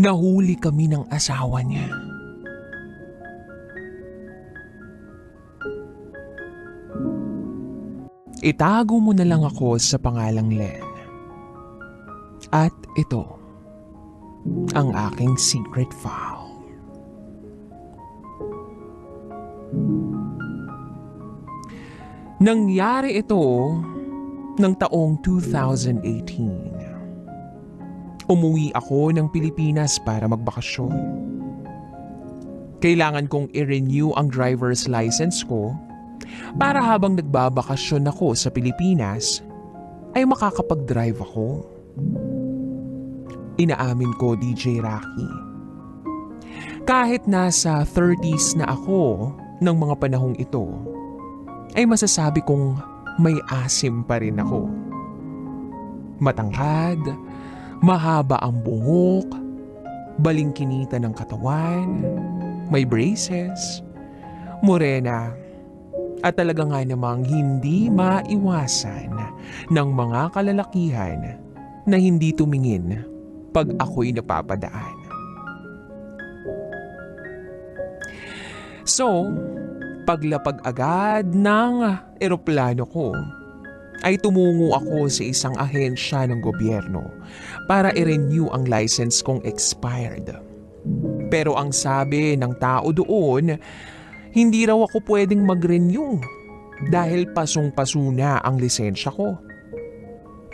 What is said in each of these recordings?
Nahuli kami ng asawa niya. Itago mo na lang ako sa pangalang Len. At ito, ang aking secret file. Nangyari ito ng taong 2018. Umuwi ako ng Pilipinas para magbakasyon. Kailangan kong i-renew ang driver's license ko para habang nagbabakasyon ako sa Pilipinas ay makakapag-drive ako. Inaamin ko DJ Rocky. Kahit nasa 30s na ako ng mga panahong ito, ay masasabi kong may asim pa rin ako. Matangkad, mahaba ang buhok, balingkinita ng katawan, may braces, morena, at talaga nga namang hindi maiwasan ng mga kalalakihan na hindi tumingin pag ako'y napapadaan. So, paglapag agad ng eroplano ko, ay tumungo ako sa isang ahensya ng gobyerno para i-renew ang license kong expired. Pero ang sabi ng tao doon, hindi raw ako pwedeng mag-renew dahil pasong-paso na ang lisensya ko.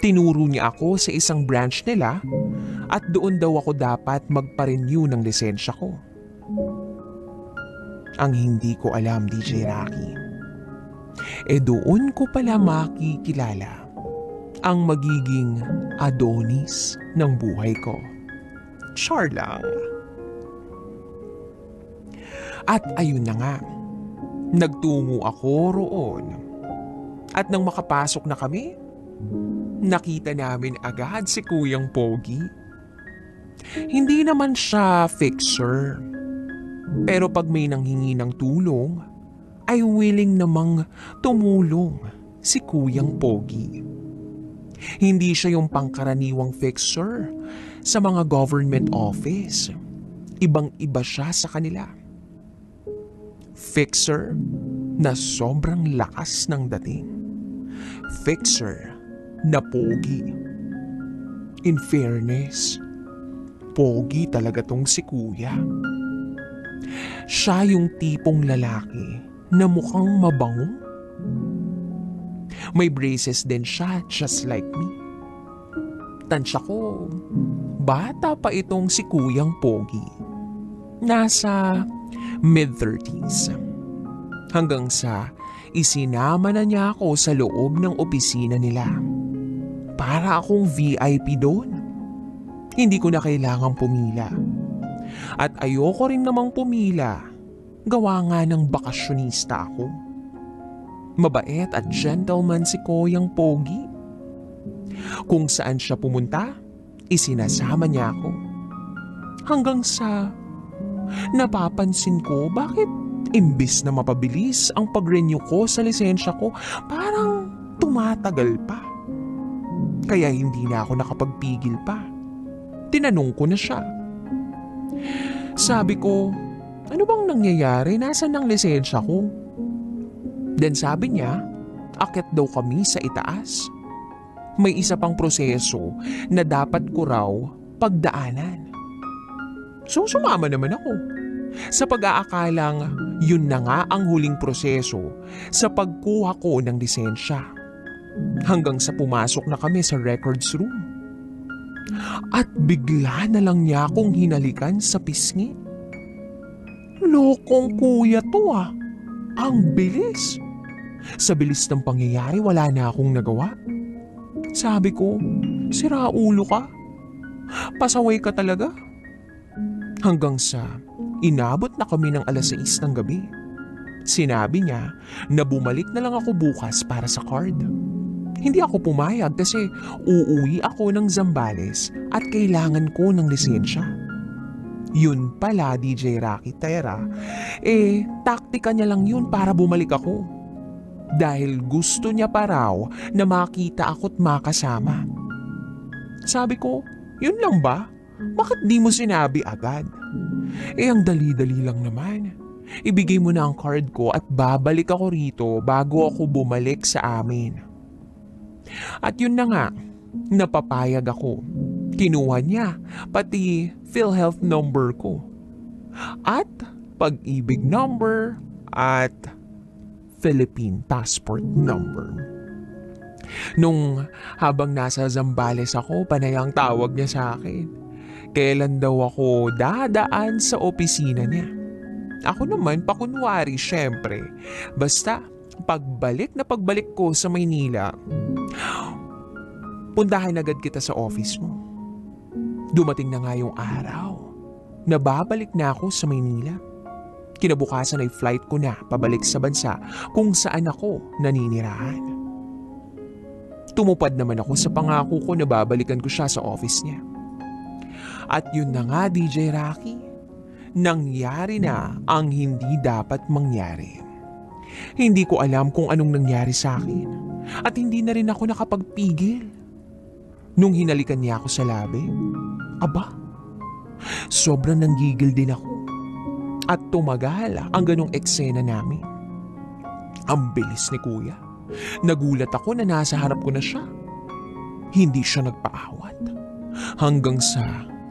Tinuro niya ako sa isang branch nila at doon daw ako dapat magpa-renew ng lisensya ko. Ang hindi ko alam, DJ Rocky. E doon ko pala makikilala ang magiging Adonis ng buhay ko. Char lang. At ayun na nga, nagtungo ako roon. At nang makapasok na kami, nakita namin agad si Kuyang Pogi. Hindi naman siya fixer. Pero pag may nanghingi ng tulong, ay willing namang tumulong si Kuyang Pogi. Hindi siya yung pangkaraniwang fixer sa mga government office. Ibang-iba siya sa kanila. Fixer na sobrang lakas ng dating. Fixer na pogi. In fairness, pogi talaga tong si kuya. Siya yung tipong lalaki na mukhang mabango. May braces din siya just like me. Tansya ko, bata pa itong si Kuyang Pogi. Nasa mid-30s. Hanggang sa isinama na niya ako sa loob ng opisina nila. Para akong VIP doon. Hindi ko na kailangang pumila. At ayoko rin namang pumila. Gawa nga ng bakasyonista ako. Mabait at gentleman si Koyang Pogi. Kung saan siya pumunta, isinasama niya ako. Hanggang sa napapansin ko bakit imbis na mapabilis ang pag-renew ko sa lisensya ko, parang tumatagal pa. Kaya hindi na ako nakapagpigil pa. Tinanong ko na siya. Sabi ko, ano bang nangyayari? Nasaan ang lisensya ko? Then sabi niya, akit daw kami sa itaas. May isa pang proseso na dapat ko raw pagdaanan. So sumama naman ako. Sa pag-aakalang yun na nga ang huling proseso sa pagkuha ko ng lisensya. Hanggang sa pumasok na kami sa records room. At bigla na lang niya akong hinalikan sa pisngi. Lokong kuya to ah. Ang bilis. Sa bilis ng pangyayari wala na akong nagawa. Sabi ko, sira ulo ka. Pasaway ka talaga. Hanggang sa inabot na kami ng alas 6 ng gabi. Sinabi niya na bumalik na lang ako bukas para sa card. Hindi ako pumayag kasi uuwi ako ng Zambales at kailangan ko ng lisensya. Yun pala DJ Rocky Tera, eh taktika niya lang yun para bumalik ako. Dahil gusto niya pa raw na makita ako't makasama. Sabi ko, yun lang ba? Bakit di mo sinabi agad? Eh ang dali-dali lang naman. Ibigay mo na ang card ko at babalik ako rito bago ako bumalik sa amin. At yun na nga, napapayag ako. Kinuha niya pati PhilHealth number ko. At pag-ibig number at Philippine passport number. Nung habang nasa Zambales ako, panayang tawag niya sa akin. Kailan daw ako dadaan sa opisina niya. Ako naman, pakunwari, syempre. Basta, pagbalik na pagbalik ko sa Maynila, puntahan agad kita sa office mo. Dumating na nga yung araw. Nababalik na ako sa Maynila. Kinabukasan ay flight ko na pabalik sa bansa kung saan ako naninirahan. Tumupad naman ako sa pangako ko na babalikan ko siya sa office niya. At yun na nga DJ Rocky, nangyari na ang hindi dapat mangyari. Hindi ko alam kung anong nangyari sa akin at hindi na rin ako nakapagpigil. Nung hinalikan niya ako sa labi, aba, sobrang nanggigil din ako. At tumagal ang ganong eksena namin. Ang bilis ni kuya. Nagulat ako na nasa harap ko na siya. Hindi siya nagpaawat. Hanggang sa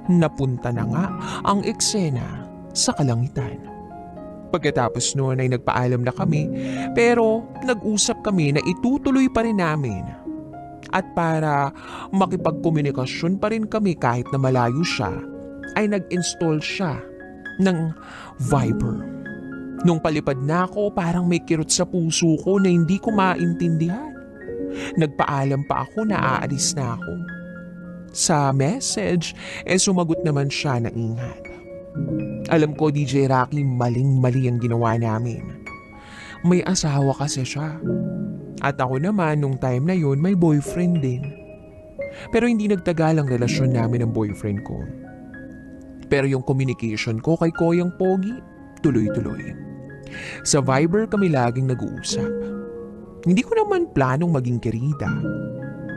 napunta na nga ang eksena sa kalangitan. Pagkatapos noon ay nagpaalam na kami pero nag-usap kami na itutuloy pa rin namin. At para makipagkomunikasyon pa rin kami kahit na malayo siya, ay nag-install siya ng Viber. Nung palipad na ako, parang may kirot sa puso ko na hindi ko maintindihan. Nagpaalam pa ako na aalis na ako. Sa message, eh sumagot naman siya na ingat. Alam ko DJ Rocky maling-mali ang ginawa namin. May asawa kasi siya. At ako naman nung time na yun may boyfriend din. Pero hindi nagtagal ang relasyon namin ng boyfriend ko. Pero yung communication ko kay Koyang Pogi, tuloy-tuloy. Sa Viber kami laging nag-uusap. Hindi ko naman planong maging kirida.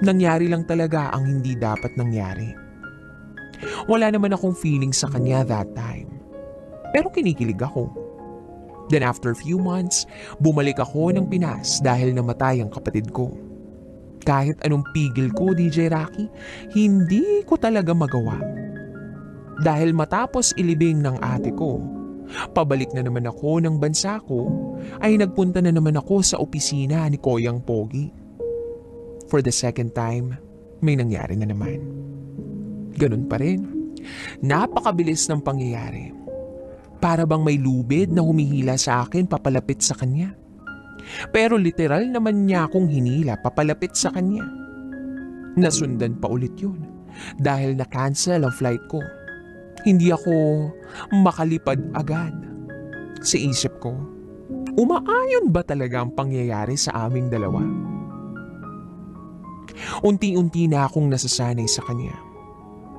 Nangyari lang talaga ang hindi dapat nangyari. Wala naman akong feeling sa kanya that time. Pero kinikilig ako. Then after few months, bumalik ako ng Pinas dahil namatay ang kapatid ko. Kahit anong pigil ko, DJ Rocky, hindi ko talaga magawa. Dahil matapos ilibing ng ate ko, pabalik na naman ako ng bansa ko, ay nagpunta na naman ako sa opisina ni Koyang Pogi. For the second time, may nangyari na naman. Ganun pa rin. Napakabilis ng pangyayari. Para bang may lubid na humihila sa akin papalapit sa kanya. Pero literal naman niya akong hinila papalapit sa kanya. Nasundan pa ulit yun dahil na-cancel ang flight ko. Hindi ako makalipad agad. Sa isip ko, umaayon ba talaga ang pangyayari sa aming dalawa? Unti-unti na akong nasasanay sa kanya.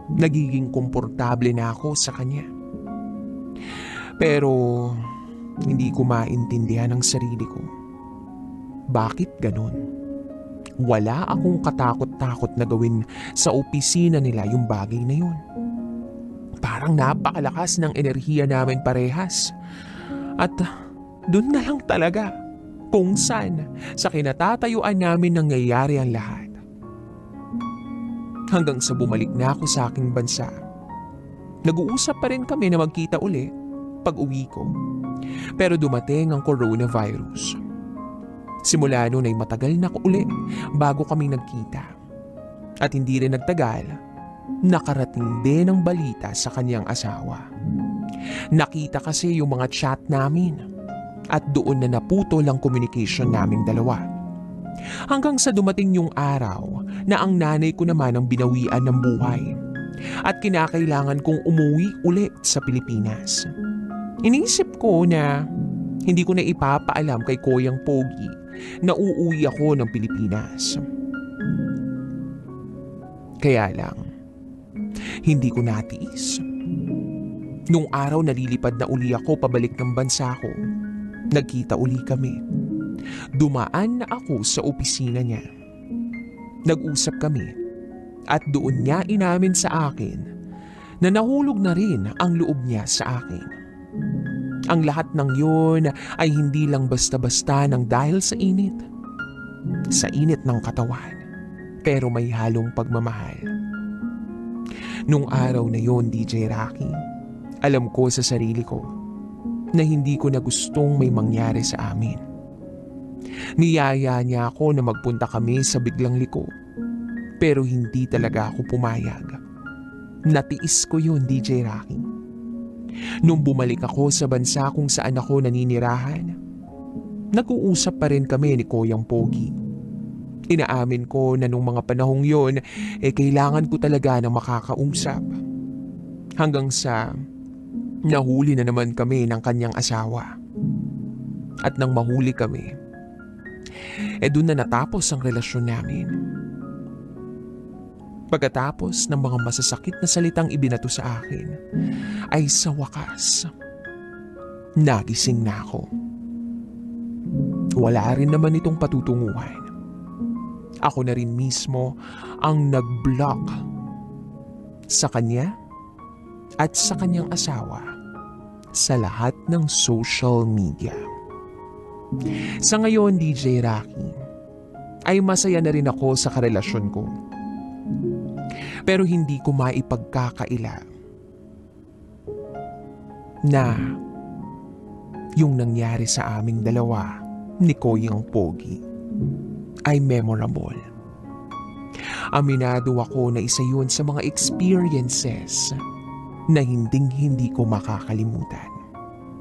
Nagiging komportable na ako sa kanya. Pero hindi ko maintindihan ang sarili ko. Bakit ganon? Wala akong katakot-takot na gawin sa opisina nila yung bagay na yun. Parang napakalakas ng enerhiya namin parehas. At dun na lang talaga kung saan sa kinatatayuan namin nangyayari ang lahat. Hanggang sa bumalik na ako sa aking bansa. Nag-uusap pa rin kami na magkita uli pag uwi ko. Pero dumating ang coronavirus. Simula noon ay matagal na ko uli bago kami nagkita. At hindi rin nagtagal, nakarating din ang balita sa kanyang asawa. Nakita kasi yung mga chat namin at doon na naputol ang communication naming dalawa. Hanggang sa dumating yung araw na ang nanay ko naman ang binawian ng buhay at kinakailangan kong umuwi ulit sa Pilipinas. Iniisip ko na hindi ko na ipapaalam kay Koyang Pogi na uuwi ako ng Pilipinas. Kaya lang, hindi ko natiis. Nung araw nalilipad na uli ako pabalik ng bansa ko, nagkita uli kami. Dumaan na ako sa opisina niya. Nag-usap kami at doon niya inamin sa akin na nahulog na rin ang loob niya sa akin. Ang lahat ng yun ay hindi lang basta-basta ng dahil sa init. Sa init ng katawan, pero may halong pagmamahal. Nung araw na yon, DJ Rocky, alam ko sa sarili ko na hindi ko na gustong may mangyari sa amin. Niyaya niya ako na magpunta kami sa biglang liko. Pero hindi talaga ako pumayag. Natiis ko yun, DJ Rocky. Nung bumalik ako sa bansa kung saan ako naninirahan, nag-uusap pa rin kami ni Koyang Pogi. Inaamin ko na nung mga panahong yon, eh kailangan ko talaga ng makakausap. Hanggang sa nahuli na naman kami ng kanyang asawa. At nang mahuli kami, eh doon na natapos ang relasyon namin. Pagkatapos ng mga masasakit na salitang ibinato sa akin, ay sa wakas, nagising na ako. Wala rin naman itong patutunguhan. Ako na rin mismo ang nag-block sa kanya at sa kanyang asawa sa lahat ng social media. Sa ngayon, DJ Rocky, ay masaya na rin ako sa karelasyon ko. Pero hindi ko maipagkakaila na yung nangyari sa aming dalawa ni Koyang Pogi ay memorable. Aminado ako na isa yun sa mga experiences na hinding hindi ko makakalimutan.